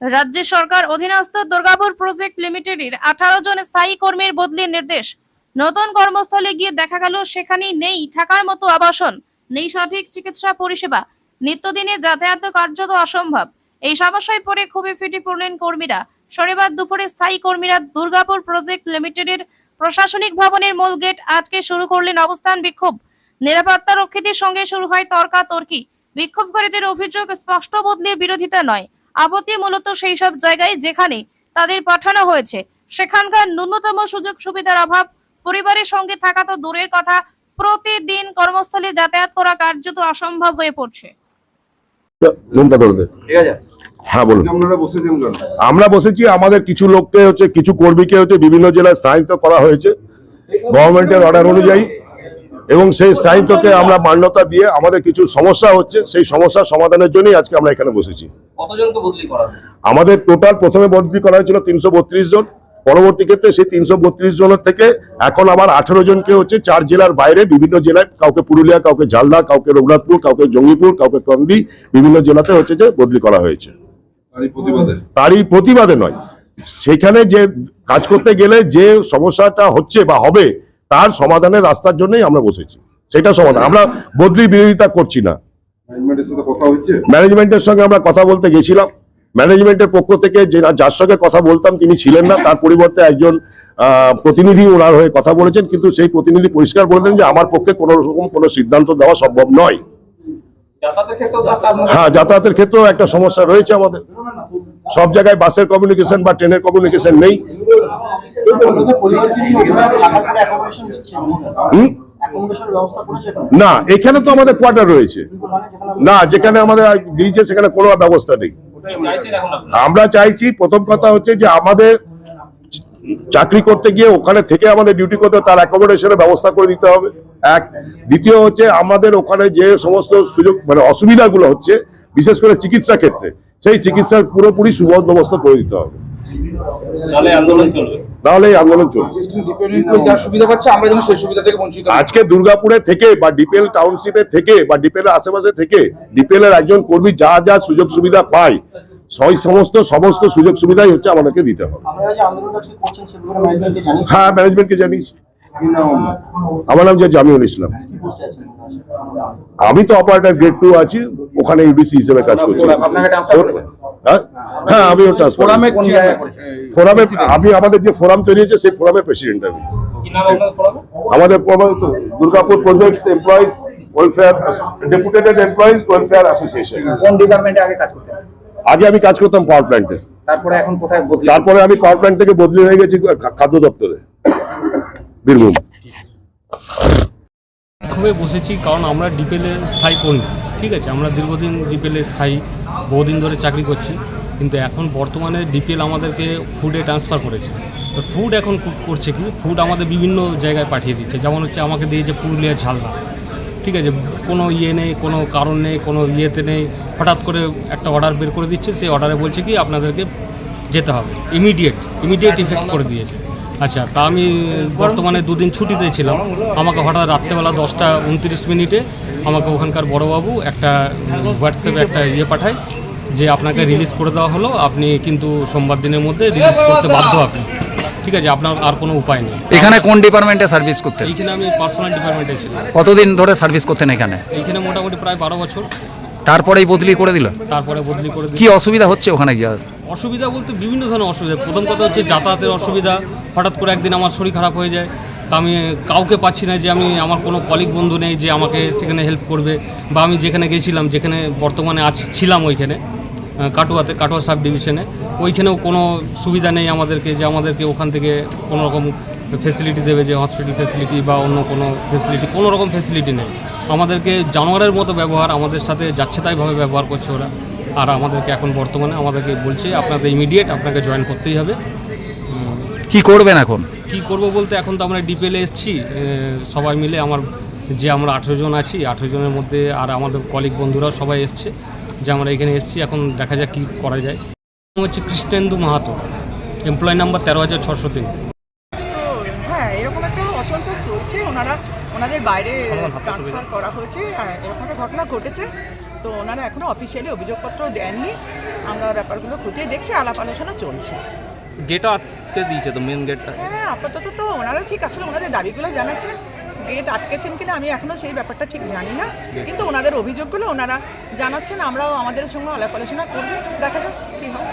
রাজ্য সরকার অধীনস্থ দুর্গাপুর প্রজেক্ট লিমিটেডের আঠারো জন স্থায়ী কর্মীর বদলির নির্দেশ। নতুন কর্মস্থলে গিয়ে দেখা গেল সেখানে নেই, থাকার মতো আবাসন, নেই সঠিক চিকিৎসা পরিষেবা, নিত্যদিনে যাতায়াত কার্যত অসম্ভব। এই সমস্যায় পড়ে খুবই ফেটে পড়লেন কর্মীরা। শনিবার দুপুরে স্থায়ী কর্মীরা দুর্গাপুর প্রজেক্ট লিমিটেডের প্রশাসনিক ভবনের মূল গেট আটকে শুরু করলেন অবস্থান বিক্ষোভ। নিরাপত্তা রক্ষীদের সঙ্গে শুরু হয় তর্কাতর্কি। বিক্ষোভকারীদের অভিযোগ স্পষ্ট বদলির বিরোধিতা নয়। আপত্তি মূলত সেই সব জায়গায় যেখানে তাদের পাঠানো হয়েছে। সেখানকার ন্যূনতম সুযোগ সুবিধার অভাব পরিবারের সঙ্গে থাকা তো দূরের কথা প্রতিদিন কর্মস্থলে যাতায়াত করা কার্যত অসম্ভব হয়ে পড়ছে। হ্যাঁ বলুন। আমরা বসেছি আমাদের কিছু লোককে হচ্ছে কিছু কর্মীকে হচ্ছে বিভিন্ন জেলায় স্থায়িত্ব করা হয়েছে। গভর্নমেন্টের অর্ডার অনুযায়ী। এবং সেই স্থায়িত্বকে আমরা মান্যতা দিয়ে আমাদের কিছু সমস্যা হচ্ছে সেই সমস্যার সমাধানের জন্যই আজকে আমরা এখানে বসেছি? আমাদের টোটাল প্রথমে বদলি করা হয়েছিল তিনশো বত্রিশ জন। পরবর্তী ক্ষেত্রে সেই তিনশো বত্রিশ জনের থেকে এখন আবার আঠেরো জনকে হচ্ছে চার জেলার বাইরে বিভিন্ন জেলায় কাউকে পুরুলিয়া কাউকে ঝালদা কাউকে রঘুনাথপুর কাউকে জঙ্গিপুর কাউকে কন্দি বিভিন্ন জেলাতে হচ্ছে যে বদলি করা হয়েছে। তারই প্রতিবাদে নয়। সেখানে যে কাজ করতে গেলে যে সমস্যাটা হচ্ছে বা হবে তার সমাধানের রাস্তার জন্যই আমরা বসেছি। সেটা সমাধান। আমরা বদলি বিরোধিতা করছি না। ম্যানেজমেন্টের সাথে কথা হচ্ছে? ম্যানেজমেন্টের সঙ্গে আমরা কথা বলতে গেছিলাম। ম্যানেজমেন্টের পক্ষ থেকে যে যার সঙ্গে কথা বলতাম তিনি ছিলেন না। তার পরিবর্তে একজন আহ, প্রতিনিধি ওনার হয়ে কথা বলেছেন। কিন্তু সেই প্রতিনিধি পরিষ্কার বলে দেন যে আমার পক্ষে কোনো রকম কোনো সিদ্ধান্ত দেওয়া সম্ভব নয়। হ্যাঁ যাতায়াতের ক্ষেত্রেও একটা সমস্যা রয়েছে আমাদের। সব জায়গায় বাসের কমিউনিকেশন বা ট্রেনের কমিউনিকেশন নেই? না। এখানে। তো আমাদের কোয়ার্টার রয়েছে। না যেখানে আমাদের দিয়েছে সেখানে কোনো ব্যবস্থা নেই? আমরা চাইছি প্রথম কথা হচ্ছে যে আমাদের চাকরি করতে গিয়ে ওখানে থেকে আমাদের ডিউটি করতে তার অ্যাকোমোডেশনের ব্যবস্থা করে দিতে হবে। এক। দ্বিতীয় হচ্ছে আমাদের ওখানে যে সমস্ত সুযোগ মানে অসুবিধাগুলো হচ্ছে বিশেষ করে চিকিৎসা ক্ষেত্রে সেই চিকিৎসার পুরোপুরি সুবন্দোবস্ত করে দিতে হবে। আন্দোলন চলবে। তাহলে এই আন্দোলন চলবে। আজকে দুর্গাপুরে থেকে বা ডিপেল টাউনশিপে থেকে বা ডিপেলের আশেপাশে থেকে ডিপেলের একজন কর্মী যা যা সুযোগ সুবিধা পায় সেই সমস্ত সমস্ত সুযোগ সুবিধাই হচ্ছে আমাদেরকে দিতে হবে। হ্যাঁ ম্যানেজমেন্টকে জানিয়েছি। নাম? আমার নাম যে জামিউল ইসলাম। আমি তো অপারেটর গ্রেড টু আছি ওখানে ইউডিসি হিসেবে কাজ করছি। হ্যাঁ? হ্যাঁ আমি ট্রান্সফার ফোরামে কোন জায়গায় ফোরামে আমি আমাদের যে ফোরাম তৈরি হয়েছে সেই ফোরামের প্রেসিডেন্ট আমি। আমাদের Durgapur projects employees welfare deputed employees welfare association কোন ডিপার্টমেন্টে আগে কাজ করতেন? আগে আমি কাজ করতাম পাওয়ার প্ল্যান্টে তারপরে এখন কোথায় বদলি? তারপরে আমি পাওয়ার প্ল্যান্ট থেকে বদলি হয়ে গেছি খাদ্য দপ্তরে। বীরভূম। খুবই বসেছি কারণ আমরা ডিপেলে স্থায়ী কর্মী ঠিক আছে? আমরা দীর্ঘদিন ডিপেলে স্থায়ী বহুদিন ধরে চাকরি করছি। কিন্তু এখন বর্তমানে ডিপিএল আমাদেরকে ফুডে ট্রান্সফার করেছে। তো ফুড এখন করছে কি? ফুড আমাদের বিভিন্ন জায়গায় পাঠিয়ে দিচ্ছে। যেমন হচ্ছে আমাকে দিয়েছে পুরুলিয়া ঝালদা, ঠিক আছে? কোনো ইয়ে নেই, কোনো কারণ নেই, কোনো ইয়েতে নেই। হঠাৎ করে একটা অর্ডার বের করে দিচ্ছে। সেই অর্ডারে বলছে কি, আপনাদেরকে যেতে হবে। ইমিডিয়েট ইমিডিয়েট ইফেক্ট করে দিয়েছে। আচ্ছা তা আমি বর্তমানে দুদিন ছুটিতে ছিলাম। আমাকে হঠাৎ রাত্রেবেলা দশটা উনত্রিশ মিনিটে আমাকে ওখানকার বড়োবাবু একটা হোয়াটসঅ্যাপে একটা ইয়ে পাঠায়। যে আপনাকে রিলিজ করে দেওয়া হলো আপনি কিন্তু সোমবার দিনের মধ্যে রিলিজ করতে বাধ্য আপনি। ঠিক আছে আপনার আর কোনো উপায় নেই। এখানে কোন ডিপার্টমেন্টে সার্ভিস করতেন? এইখানে আমি পার্সোনাল ডিপার্টমেন্টে ছিলাম। কতদিন ধরে সার্ভিস করতেন এখানে? এইখানে মোটামুটি প্রায় বারো বছর। তারপরেই বদলি করে দিল? তারপরে বদলি করে কি অসুবিধা হচ্ছে ওখানে গিয়ে? অসুবিধা বলতে বিভিন্ন ধরনের অসুবিধা। প্রথম কথা হচ্ছে যাতায়াতের অসুবিধা। হঠাৎ করে একদিন আমার শরীর খারাপ হয়ে যায়। তা আমি কাউকে পাচ্ছি না যে আমি আমার কোনো কলিগ বন্ধু নেই যে আমাকে সেখানে হেল্প করবে। বা আমি যেখানে গেছিলাম যেখানে বর্তমানে আছি ছিলাম ওইখানে। কাটুয়াতে কাটুয়া সাব ডিভিশনে। ওইখানেও কোনো সুবিধা নেই আমাদেরকে যে আমাদেরকে ওখান থেকে কোনো রকম ফেসিলিটি দেবে যে হসপিটাল ফেসিলিটি বা অন্য কোনো ফেসিলিটি কোনো রকম ফেসিলিটি নেই। আমাদেরকে জানোয়ারের মতো ব্যবহার আমাদের সাথে যাচ্ছে তাইভাবে ব্যবহার করছে ওরা। আর আমাদেরকে এখন বর্তমানে আমাদেরকে বলছে আপনাদের ইমিডিয়েট আপনাকে জয়েন করতেই হবে। কি করবেন এখন? কি করব বলতে এখন তো আমরা ডিপেলে এসেছি সবাই মিলে আমার যে আমরা আঠেরো জন আছি আঠেরো জনের মধ্যে আর আমাদের কলিগ বন্ধুরাও সবাই এসছে। যে আমরা এখানে এসেছি। এখন দেখা যাক কী করা যায়। নাম হচ্ছে কৃষ্ণেন্দু মাহাতো এমপ্লয় নাম্বার তেরো হাজার ছশো তিন। তো হ্যাঁ এরকম একটা অসন্তোষ চলছে। ওনারা ওনাদের বাইরে ট্রান্সফার করা হয়েছে। আর এরকম একটা ঘটনা ঘটেছে। তো ওনারা এখনও অফিসিয়ালি অভিযোগপত্র দেননি। আমরা ব্যাপারগুলো খুঁটিয়ে দেখছি আলাপ আলোচনা চলছে। গেটও আটকে দিয়েছে তো মেন গেটটা হ্যাঁ আপাতত তো ওনারা ঠিক আসলে ওনাদের দাবিগুলো জানাচ্ছেন। গেট আটকেছেন কিনা আমি এখনও সেই ব্যাপারটা ঠিক জানি না। কিন্তু ওনাদের অভিযোগগুলো ওনারা জানাচ্ছেন, আমরাও আমাদের সঙ্গে আলাপ আলোচনা করব। দেখা যাক কী হয়।